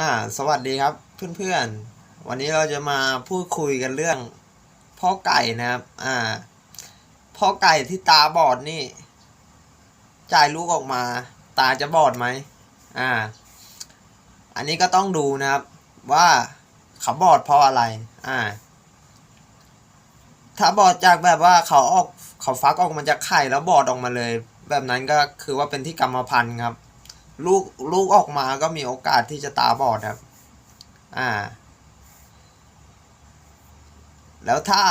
อ่าสวัสดีครับเพื่อนๆ วันนี้เราจะมาพูดคุยกันเรื่อง พ่อไก่นะครับ อ่า พ่อไก่ที่ตาบอดนี่ จ่ายลูกออกมา ตาจะบอดไหมอ่า อันนี้ก็ต้องดูนะครับ ว่าเขาบอดเพราะอะไร อ่า ถ้าบอดจากแบบว่าเขาออกเขาฟักออกมาจากไข่แล้วบอดออกมาเลย แบบนั้นก็คือว่าเป็นที่กรรมพันธุ์ครับ ลูกลูกออกมาก็มีโอกาสที่จะตาบอดครับ อ่า แล้วถ้า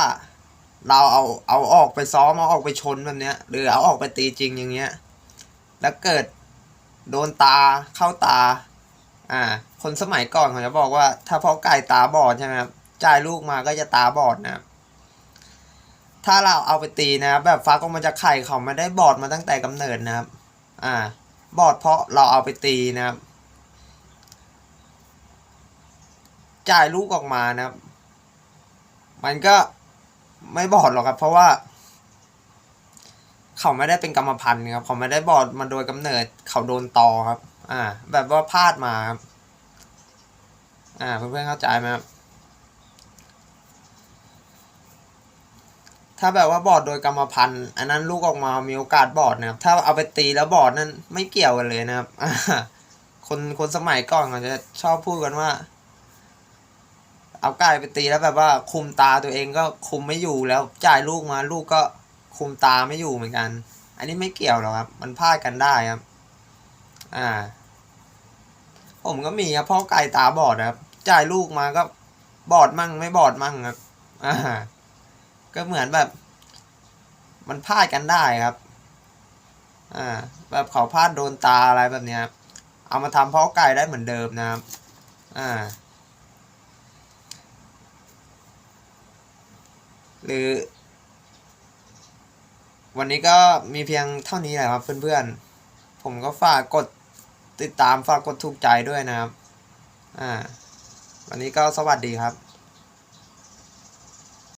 เราเอาเอาออกไปซ้อมเอาออกไปชนแบบเนี้ย หรือเอาออกไปตีจริงอย่างเงี้ย แล้วเกิดโดนตาเข้าตา อ่า คนสมัยก่อนเขาจะบอกว่า ถ้าเพ่อไก่ตาบอดใช่ไหมครับจ่ายลูกมาก็จะตาบอดนะครับถ้าเราเอาไปตีนะครับแบบฟักออกมาจากไข่เขาไม่ได้บอดมาตั้งแต่กำเนิดนะครับ อ่า บอดเพราะเราเอาไปตีนะครับ จ่ายลูกออกมานะครับ มันก็ไม่บอดหรอกครับ เพราะว่า เขาไม่ได้เป็นกรรมพันธุ์ครับ เขาไม่ได้บอดมาโดยกำเนิด เขาโดนตอครับ อ่า แบบว่าพลาดมาครับ อ่า เพื่อนๆเข้าใจไหมครับ ถ้าแบบว่าบอดโดยกรรมพันธุ์ อันนั้นลูกออกมามีโอกาสบอดนะครับ ถ้าเอาไปตีแล้วบอดนั่นไม่เกี่ยวกันเลยนะครับคนคนสมัยก่อนเขาจะชอบพูดกันว่า เอาไก่ไปตีแล้วแบบว่า คุมตาตัวเองก็คุมไม่อยู่แล้วจ่ายลูกมาลูกก็คุมตาไม่อยู่เหมือนกัน อันนี้ไม่เกี่ยวหรอกครับ มันพลาดกันได้ครับ อ่า ผมก็มีครับพ่อไก่ตาบอดครับ จ่ายลูกมาก็บอดมั่งไม่บอดมั่งครับ อ่า ก็เหมือนแบบ มันพลาดกันได้ครับ อ่า แบบเขาพลาดโดนตาอะไรแบบเนี้ยครับเอามาทำเพาะไก่ได้เหมือนเดิมนะครับ อ่า หรือ วันนี้ก็มีเพียงเท่านี้แหละครับเพื่อนๆ ผมก็ฝากกดติดตามฝากกดถูกใจด้วยนะครับ อ่า วันนี้ก็สวัสดีครับ